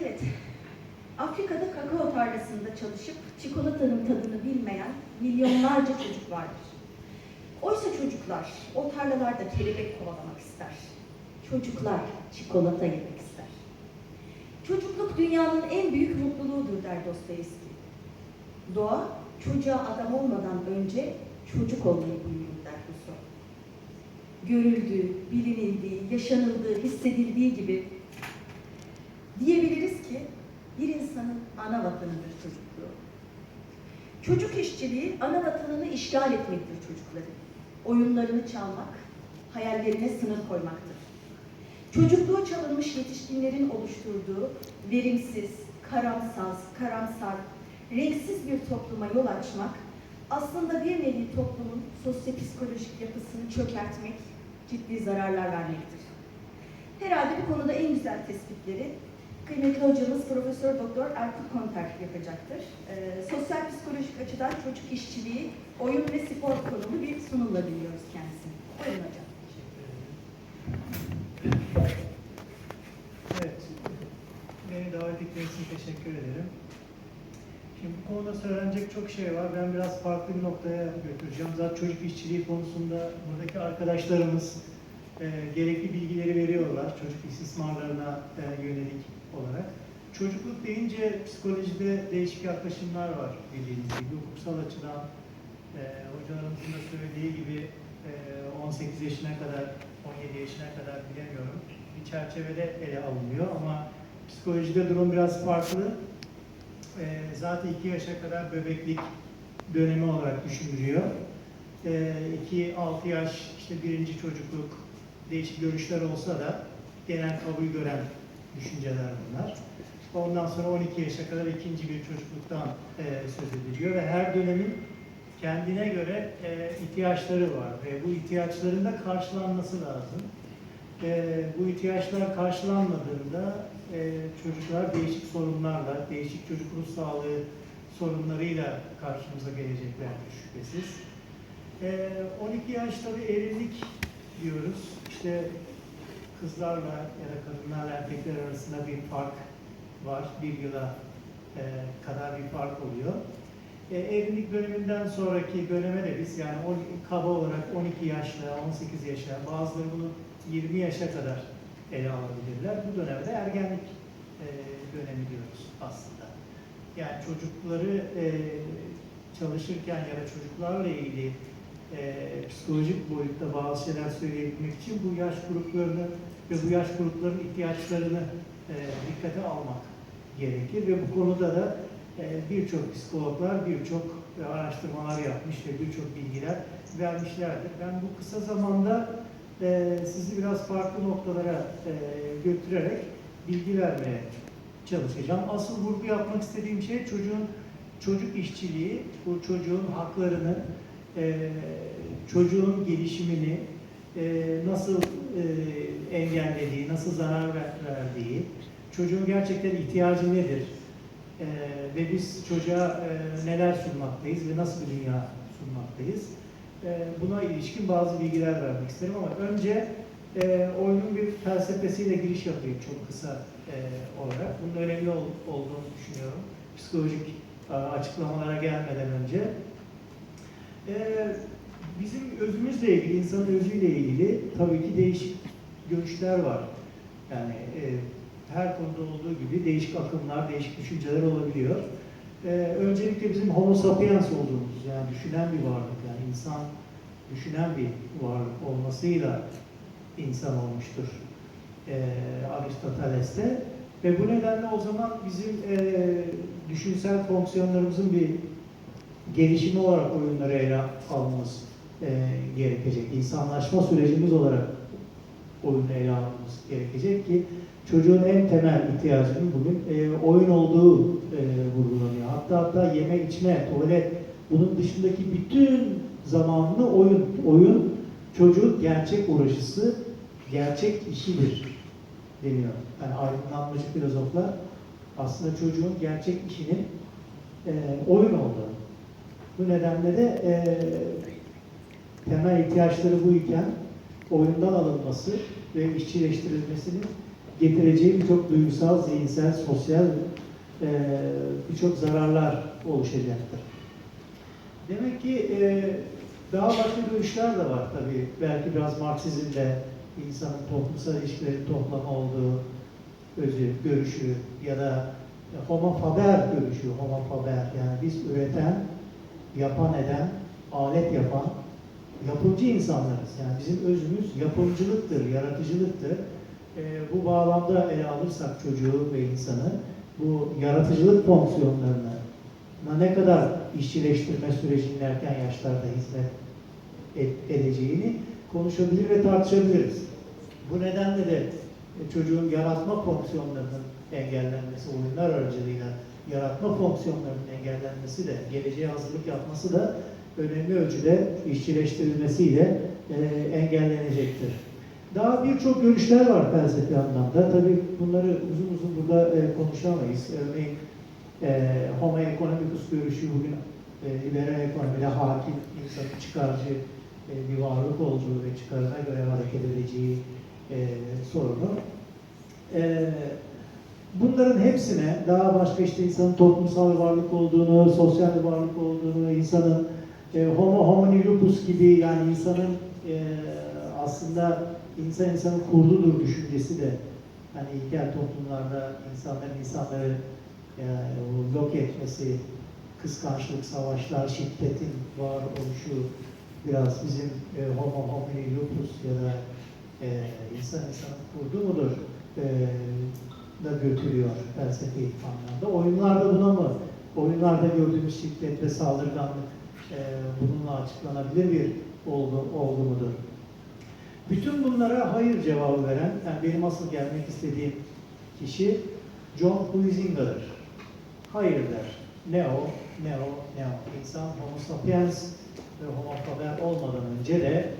Evet, Afrika'da kakao tarlasında çalışıp çikolatanın tadını bilmeyen milyonlarca çocuk vardır. Oysa çocuklar o tarlalarda kelebek kovalamak ister. Çocuklar çikolata yemek ister. Çocukluk dünyanın en büyük mutluluğudur der Dostoyevski. Doğa çocuğa adam olmadan önce çocuk olmayı buyurur der Rousseau. Görüldüğü, bilinildiği, yaşanıldığı, hissedildiği gibi diyebiliriz ki bir insanın ana vatanıdır çocukluğu. Çocuk işçiliği ana vatanını işgal etmektir çocukların. Oyunlarını çalmak, hayallerine sınır koymaktır. Çocukluğu çalınmış yetişkinlerin oluşturduğu verimsiz, karamsaz, karamsar, renksiz bir topluma yol açmak aslında bir nevi toplumun sosyopsikolojik yapısını çökertmek, ciddi zararlar vermektir. Herhalde bu konuda en güzel tespitleri kıymetli hocamız Profesör Doktor Erkut Konter yapacaktır. Ee, sosyal psikolojik açıdan çocuk işçiliği, oyun ve spor konulu bir sunumla dinliyoruz kendisini. Buyurun hocam. Evet, beni davet ettiğiniz için teşekkür ederim. Şimdi bu konuda söylenecek çok şey var. Ben biraz farklı bir noktaya götüreceğim. Zaten çocuk işçiliği konusunda buradaki arkadaşlarımız e, gerekli bilgileri veriyorlar çocuk istismarlarına e, yönelik olarak. Çocukluk deyince psikolojide değişik yaklaşımlar var bildiğiniz gibi. Hukuksal açıdan e, hocalarımızın da söylediği gibi e, 18 yaşına kadar, 17 yaşına kadar bilemiyorum bir çerçevede ele alınıyor ama psikolojide durum biraz farklı. Ee, zaten 2 yaşa kadar bebeklik dönemi olarak düşünülüyor. 2-6 yaş işte birinci çocukluk değişik görüşler olsa da genel kabul gören düşünceler bunlar. Ondan sonra 12 yaşa kadar ikinci bir çocukluktan e, söz ediliyor ve her dönemin kendine göre e, ihtiyaçları var ve bu ihtiyaçların da karşılanması lazım. E, bu ihtiyaçlar karşılanmadığında e, çocuklar değişik sorunlarla, değişik çocuk ruh sağlığı sorunlarıyla karşımıza geleceklerdir şüphesiz. E, 12 yaş tabii evlilik diyoruz. İşte kızlarla ya da kadınlarla erkekler arasında bir fark var. Bir yıla e, kadar bir fark oluyor. E, evlilik döneminden sonraki döneme de biz yani on, kaba olarak 12 yaşla, 18 yaşa, bazıları bunu 20 yaşa kadar ele alabilirler. Bu döneme de ergenlik e, dönemi diyoruz aslında. Yani çocukları e, çalışırken ya da çocuklarla ilgili e, psikolojik boyutta bazı şeyler söyleyebilmek için bu yaş gruplarını ve bu yaş grupların ihtiyaçlarını e, dikkate almak gerekir ve bu konuda da e, birçok psikologlar birçok araştırmalar yapmış ve birçok bilgiler vermişlerdir. Ben bu kısa zamanda e, sizi biraz farklı noktalara e, götürerek bilgi vermeye çalışacağım. Asıl vurgu yapmak istediğim şey çocuğun çocuk işçiliği, bu çocuğun haklarını, e, çocuğun gelişimini e, nasıl e, engellediği, nasıl zarar ver- verdiği, çocuğun gerçekten ihtiyacı nedir e, ve biz çocuğa e, neler sunmaktayız ve nasıl bir dünya sunmaktayız. E, buna ilişkin bazı bilgiler vermek isterim ama önce e, oyunun bir felsefesiyle giriş yapayım çok kısa e, olarak. Bunun önemli ol- olduğunu düşünüyorum. Psikolojik açıklamalara gelmeden önce. E, bizim özümüzle ilgili, insanın özüyle ilgili tabii ki değişik görüşler var. Yani e, her konuda olduğu gibi değişik akımlar, değişik düşünceler olabiliyor. E, öncelikle bizim homo sapiens olduğumuz, yani düşünen bir varlık, yani insan düşünen bir varlık olmasıyla insan olmuştur e, Aristoteles'te. Ve bu nedenle o zaman bizim e, düşünsel fonksiyonlarımızın bir gelişimi olarak oyunları ele almamız e, gerekecek. İnsanlaşma sürecimiz olarak oyunu ele almamız gerekecek ki çocuğun en temel ihtiyacının bugün e, oyun olduğu e, vurgulanıyor. Hatta hatta yeme içme, tuvalet bunun dışındaki bütün zamanını oyun. Oyun çocuğun gerçek uğraşısı, gerçek işidir deniyor. Yani aydınlanmacı filozoflar aslında çocuğun gerçek işinin e, oyun olduğunu. Bu nedenle de e, temel ihtiyaçları bu iken oyundan alınması ve işçileştirilmesinin getireceği birçok duygusal, zihinsel, sosyal e, birçok zararlar oluşacaktır. Demek ki e, daha başka görüşler de var tabii. Belki biraz Marksizmde insanın toplumsal ilişkilerin toplamı olduğu özü, görüşü ya da homo faber görüşü, homo faber yani biz üreten, yapan eden, alet yapan, yapımcı insanlarız. Yani bizim özümüz yapımcılıktır, yaratıcılıktır. Ee, bu bağlamda ele alırsak çocuğu ve insanı, bu yaratıcılık fonksiyonlarını ne kadar işçileştirme sürecinin erken yaşlarda hizmet et- edeceğini konuşabilir ve tartışabiliriz. Bu nedenle de e, çocuğun yaratma fonksiyonlarının engellenmesi, oyunlar aracılığıyla yaratma fonksiyonlarının engellenmesi de, geleceğe hazırlık yapması da önemli ölçüde işçileştirilmesiyle e, engellenecektir. Daha birçok görüşler var felsefi anlamda. Tabii bunları uzun uzun burada e, konuşamayız. Örneğin e, Homo economicus görüşü bugün e, liberal ekonomide hakim, insanın çıkarcı e, bir varlık olduğu ve çıkarına göre hareket edeceği e, sorunu. E, bunların hepsine daha başka işte insanın toplumsal varlık olduğunu, sosyal varlık olduğunu, insanın e, homo homini lupus gibi yani insanın e, aslında insan insanın kurdudur düşüncesi de hani ilkel toplumlarda insanların insanları yani yok etmesi, kıskançlık, savaşlar, şiddetin var oluşu biraz bizim e, homo homini lupus ya da e, insan insanın kurdu mudur? E, da götürüyor felsefi anlamda. Oyunlarda buna mı? Oyunlarda gördüğümüz şiddet ve saldırganlık e, bununla açıklanabilir bir olgu, olgu mudur? Bütün bunlara hayır cevabı veren, yani benim asıl gelmek istediğim kişi John Huizinga'dır. Hayır der. Ne o, ne o, ne o. İnsan homo sapiens ve homo faber olmadan önce de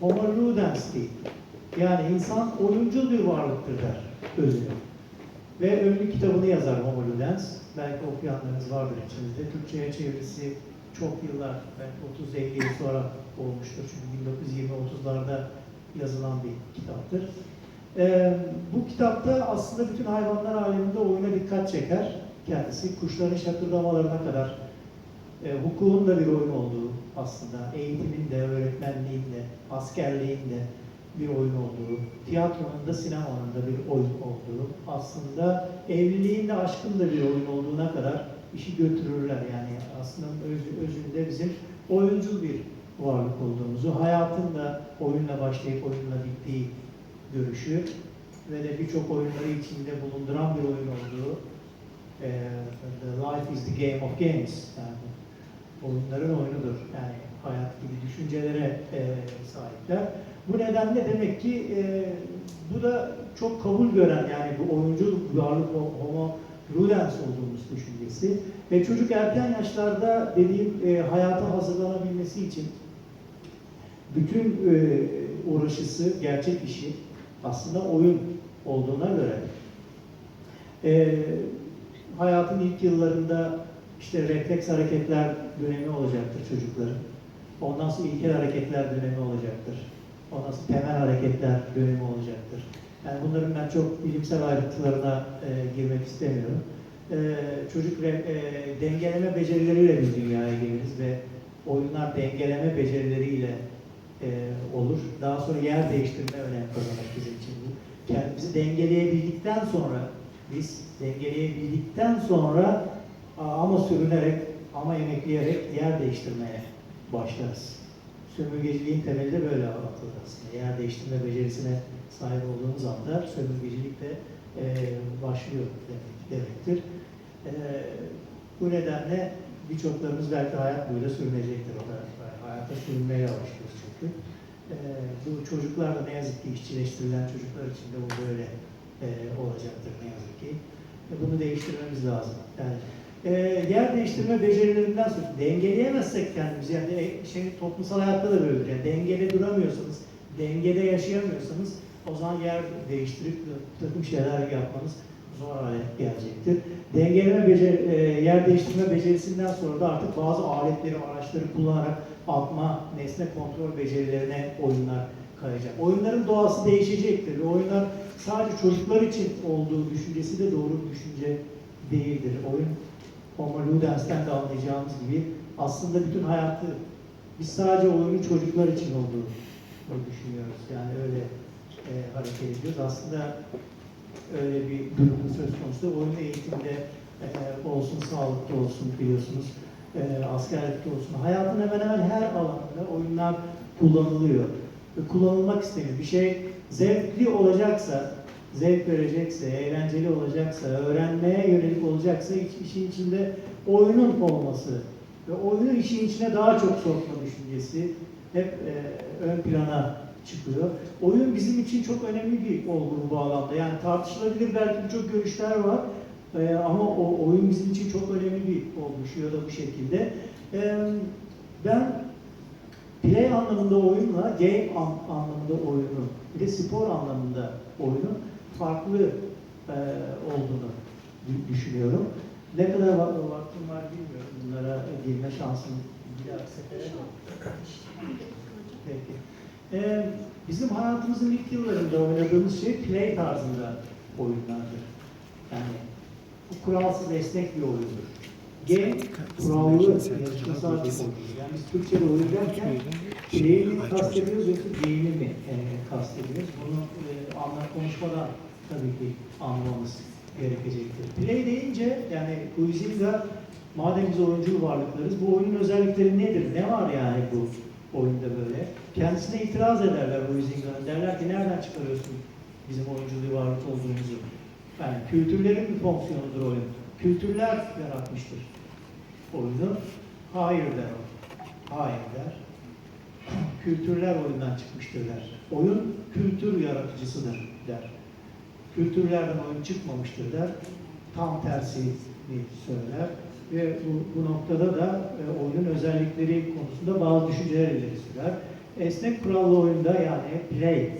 homo ludens değil. Yani insan oyuncul bir varlıktır der özünü. Ve önlü kitabını yazar Homo Ludens. Belki okuyanlarınız vardır içinizde. Türkçe'ye çevirisi çok yıllar, belki 30-50 yıl sonra olmuştur. Çünkü 1920-30'larda yazılan bir kitaptır. Ee, bu kitapta aslında bütün hayvanlar aleminde oyuna dikkat çeker kendisi. Kuşların şakırdamalarına kadar e, hukukun da bir oyun olduğu aslında, eğitimin de, öğretmenliğin de, askerliğin de bir oyun olduğu, tiyatronun da sinemanın da bir oyun olduğu, aslında evliliğin de aşkın da bir oyun olduğuna kadar işi götürürler. Yani aslında öz, özünde bizim oyuncul bir varlık olduğumuzu, hayatın da oyunla başlayıp oyunla bittiği görüşü ve de birçok oyunları içinde bulunduran bir oyun olduğu, e, the life is the game of games, yani oyunların oyunudur. Yani hayat gibi düşüncelere e, sahipler. Bu nedenle demek ki e, bu da çok kabul gören yani bu oyuncu o- homo ludens olduğumuz düşüncesi. Ve çocuk erken yaşlarda dediğim e, hayata hazırlanabilmesi için bütün e, uğraşısı, gerçek işi aslında oyun olduğuna göre e, hayatın ilk yıllarında işte refleks hareketler dönemi olacaktır çocukların. Ondan sonra ilkel hareketler dönemi olacaktır. Ondan sonra temel hareketler dönemi olacaktır. Yani bunların ben çok bilimsel ayrıntılarına e, girmek istemiyorum. E, çocuk re- e, dengeleme becerileriyle biz dünyaya geliriz ve oyunlar dengeleme becerileriyle e, olur. Daha sonra yer değiştirme önem kazanır bizim için bu. Kendimizi dengeleyebildikten sonra biz dengeleyebildikten sonra ama sürünerek ama emekleyerek yer değiştirmeye başlarız. Sömürgeciliğin temeli de böyle anlatılır aslında. Yer değiştirme becerisine sahip olduğumuz anda sömürgecilik de e, başlıyor demek, demektir. E, bu nedenle birçoklarımız belki hayat boyu da sürünecektir. O da hayata sürünmeye alışıyoruz çünkü. E, bu çocuklar da ne yazık ki işçileştirilen çocuklar için de bu böyle e, olacaktır ne yazık ki. E, bunu değiştirmemiz lazım. Yani e, yer değiştirme becerilerinden sonra dengeleyemezsek kendimizi yani şey toplumsal hayatta da böyledir. Yani dengede duramıyorsanız, dengede yaşayamıyorsanız o zaman yer değiştirip takım şeyler yapmanız zor hale gelecektir. Dengeleme becer, e, yer değiştirme becerisinden sonra da artık bazı aletleri, araçları kullanarak atma, nesne kontrol becerilerine oyunlar kayacak. Oyunların doğası değişecektir. Oyunlar sadece çocuklar için olduğu düşüncesi de doğru bir düşünce değildir. Oyun Homo Ludens'ten de anlayacağımız gibi aslında bütün hayatı biz sadece oyunu çocuklar için olduğunu düşünüyoruz. Yani öyle e, hareket ediyoruz. Aslında öyle bir durumun söz konusu. Oyun eğitimde e, olsun, sağlıkta olsun biliyorsunuz, e, askerlikte olsun. Hayatın hemen hemen her alanında oyunlar kullanılıyor. Ve kullanılmak isteniyor. Bir şey zevkli olacaksa, zevk verecekse, eğlenceli olacaksa, öğrenmeye yönelik olacaksa işin içinde oyunun olması ve oyunu işin içine daha çok sokma düşüncesi hep e, ön plana çıkıyor. Oyun bizim için çok önemli bir olgu bu bağlamda. Yani tartışılabilir belki birçok görüşler var e, ama o oyun bizim için çok önemli bir oluşuyor da bu şekilde. E, ben play anlamında oyunla game an- anlamında oyunu, bir de spor anlamında oyunun farklı e, olduğunu dü- düşünüyorum. Ne kadar va- vaktim var bilmiyorum. Bunlara girme şansım bir. Peki. Ee, bizim hayatımızın ilk yıllarında oynadığımız şey play tarzında oyunlardır. Yani bu kuralsız esnek bir oyundur. Game, kurallı, bir oyundur. Yani biz Türkçe'de oyun derken play'i mi kastediyoruz yoksa game'i mi e, kastediyoruz? Bunu e, anlat konuşmadan tabii ki anlamamız gerekecektir. Play deyince yani Huizinga madem biz oyuncu varlıklarız bu oyunun özellikleri nedir? Ne var yani bu oyunda böyle? Kendisine itiraz ederler Huizinga'nın. Derler ki nereden çıkarıyorsun bizim oyunculuğu varlık olduğumuzu? Yani kültürlerin bir fonksiyonudur oyun. Kültürler yaratmıştır oyunu. Hayır der o. Hayır der. Kültürler oyundan çıkmıştır der. Oyun kültür yaratıcısıdır der. Kültürlerden oyun çıkmamıştır der. Tam tersini söyler. Ve bu, bu noktada da e, oyunun özellikleri konusunda bazı düşünceler ileri sürer. Esnek kurallı oyunda yani play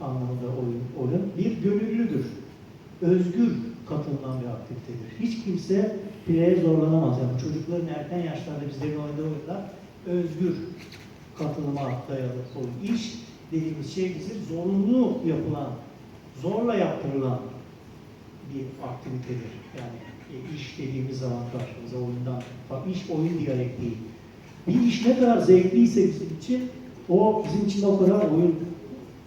anlamında oyun, oyun bir gönüllüdür. Özgür katılınan bir aktivitedir. Hiç kimse play'e zorlanamaz. Yani çocukların erken yaşlarda bizlerin oynadığı oyunlar özgür katılıma dayalı oyun. İş dediğimiz şey bizim zorunlu yapılan, zorla yaptırılan bir aktivitedir. Yani e, iş dediğimiz zaman karşımıza oyundan, iş oyun diyalektiği. Bir iş ne kadar zevkliyse bizim için, o bizim için o kadar oyun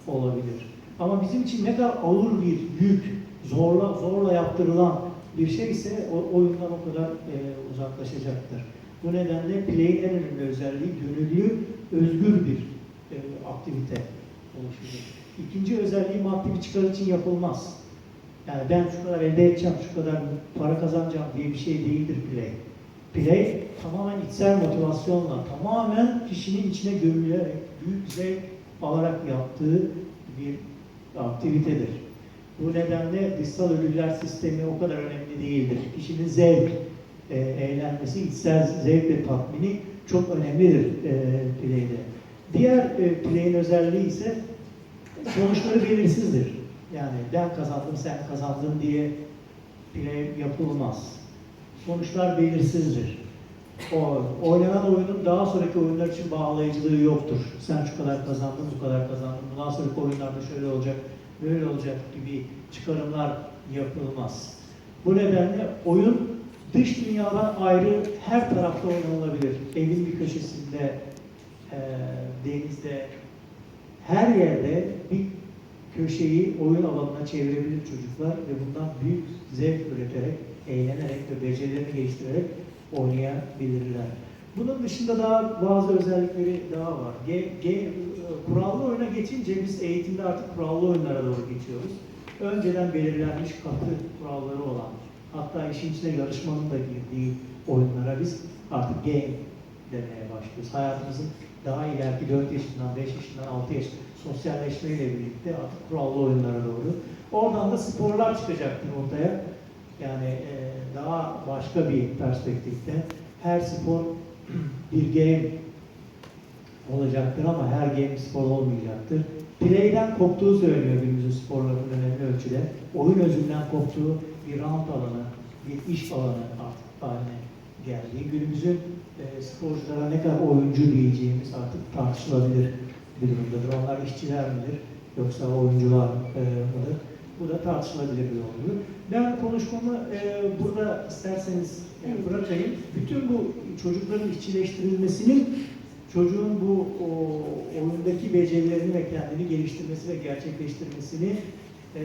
olabilir. Ama bizim için ne kadar ağır bir yük, zorla zorla yaptırılan bir şey ise o oyundan o kadar e, uzaklaşacaktır. Bu nedenle play'in en önemli özelliği gönüllü, özgür bir e, aktivite oluşuyor. İkinci özelliği maddi bir çıkar için yapılmaz. Yani ben şu kadar elde edeceğim, şu kadar para kazanacağım diye bir şey değildir play. Play tamamen içsel motivasyonla, tamamen kişinin içine gömülerek, büyük zevk alarak yaptığı bir aktivitedir. Bu nedenle dışsal ödüller sistemi o kadar önemli değildir. Kişinin zevk, e, eğlenmesi, içsel zevk ve tatmini çok önemlidir e, play'de. Diğer e, play'in özelliği ise sonuçları belirsizdir. Yani ben kazandım, sen kazandın diye play yapılmaz. Sonuçlar belirsizdir. O, oynanan oyunun daha sonraki oyunlar için bağlayıcılığı yoktur. Sen şu kadar kazandın, bu kadar kazandın, bundan sonraki oyunlarda şöyle olacak, böyle olacak gibi çıkarımlar yapılmaz. Bu nedenle oyun dış dünyadan ayrı her tarafta oynanılabilir. Evin bir köşesinde, eee, denizde, her yerde bir köşeyi oyun alanına çevirebilir çocuklar ve bundan büyük zevk üreterek, eğlenerek ve becerilerini geliştirerek oynayabilirler. Bunun dışında daha bazı özellikleri daha var. Ge, ge, kurallı oyuna geçince biz eğitimde artık kurallı oyunlara doğru geçiyoruz. Önceden belirlenmiş katı kuralları olan, hatta işin içine yarışmanın da girdiği oyunlara biz artık game demeye başlıyoruz. Hayatımızın daha ileriki 4 yaşından, 5 yaşından, 6 yaş sosyalleşmeyle birlikte artık kurallı oyunlara doğru. Oradan da sporlar çıkacaktır ortaya. Yani e, daha başka bir perspektifte. Her spor bir game olacaktır ama her game spor olmayacaktır. Play'den koptuğu söyleniyor günümüzün sporlarının önemli ölçüde. Oyun özünden koptuğu bir round alanı, bir iş alanı artık haline geldiği. Günümüzün e, sporculara ne kadar oyuncu diyeceğimiz artık tartışılabilir bir durumdadır. Onlar işçiler midir yoksa oyuncular e, mıdır? Bu da tartışılabilir bir olgu. Ben konuşmamı e, burada isterseniz e, bırakayım. Bütün bu çocukların işçileştirilmesinin çocuğun bu o, oyundaki becerilerini ve kendini geliştirmesi ve gerçekleştirmesini e,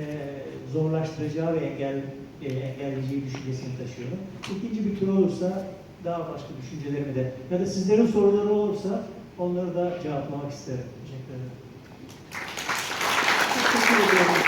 zorlaştıracağı ve engel, e, engelleyeceği düşüncesini taşıyorum. İkinci bir tur olursa daha başka düşüncelerimi de ya da sizlerin soruları olursa onları da cevaplamak isterim. Teşekkür ederim. Teşekkür ediyorum.